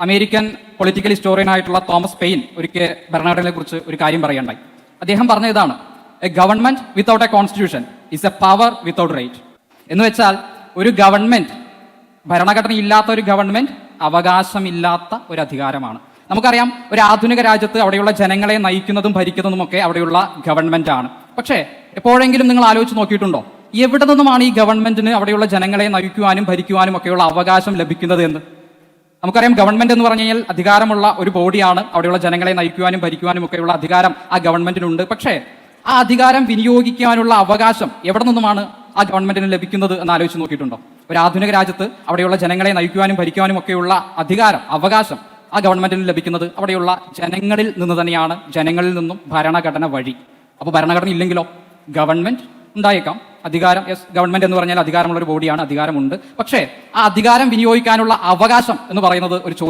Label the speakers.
Speaker 1: American political historian ആയിട്ടുള്ള Thomas Paine ഒരിക്കൽ ഭരണഘടനയെ കുറിച്ച് ഒരു കാര്യം പറയണ്ടായി അദ്ദേഹം പറഞ്ഞ ഇതാണ് a government without a constitution is a power without right. എന്ന് വെച്ചാൽ ഒരു ഗവൺമെന്റ് ഭരണഘടന ഇല്ലാത്ത ഒരു ഗവൺമെന്റ് അവകാശമില്ലാത്ത ഒരു അധികാരമാണ്. നമുക്കറിയാം ഒരു ആധുനിക രാജ്യത്ത് അവിടെയുള്ള ജനങ്ങളെ നയിക്കുന്നതും ഭരിക്കുന്നതും ഒക്കെ അവിടെയുള്ള ഗവൺമെന്റ് ആണ് പക്ഷേ എപ്പോഴെങ്കിലും നിങ്ങൾ ആലോചിച്ച് നോക്കിയിട്ടുണ്ടോ? എവിടെ നിന്നുമാണ് ഈ ഗവൺമെന്റിന് അവിടെയുള്ള ജനങ്ങളെ നയിക്കുവാനും ഭരിക്കുവാനും ഒക്കെയുള്ള അവകാശം ലഭിക്കുന്നത് എന്ന്? നമുക്കറിയാം ഗവൺമെന്റ് എന്ന് പറഞ്ഞു കഴിഞ്ഞാൽ അധികാരമുള്ള ഒരു ബോഡിയാണ്. അവിടെയുള്ള ജനങ്ങളെ നയിക്കുവാനും ഭരിക്കുവാനും ഒക്കെയുള്ള അധികാരം ആ ഗവൺമെന്റിനുണ്ട്. പക്ഷേ ആ അധികാരം വിനിയോഗിക്കാനുള്ള അവകാശം എവിടെ നിന്നുമാണ് ആ ഗവൺമെന്റിന് ലഭിക്കുന്നത് എന്ന് ആലോചിച്ച് നോക്കിയിട്ടുണ്ടോ? ഒരു ആധുനിക രാജ്യത്ത് അവിടെയുള്ള ജനങ്ങളെ നയിക്കുവാനും ഭരിക്കുവാനും ഒക്കെയുള്ള അധികാരം അവകാശം ആ ഗവൺമെന്റിന് ലഭിക്കുന്നത് അവിടെയുള്ള ജനങ്ങളിൽ നിന്ന് തന്നെയാണ്. ജനങ്ങളിൽ നിന്നും ഭരണഘടന വഴി. അപ്പോൾ ഭരണഘടന ഇല്ലെങ്കിലോ? ഗവൺമെന്റ് ഉണ്ടായേക്കാം. അധികാരം യെസ് ഗവൺമെന്റ് എന്ന് പറഞ്ഞാൽ അധികാരമുള്ള ഒരു ബോഡിയാണ് അധികാരമുണ്ട്. പക്ഷേ ആ അധികാരം വിനിയോഗിക്കാനുള്ള അവകാശം എന്ന് പറയുന്നത് ഒരു ചോദ്യം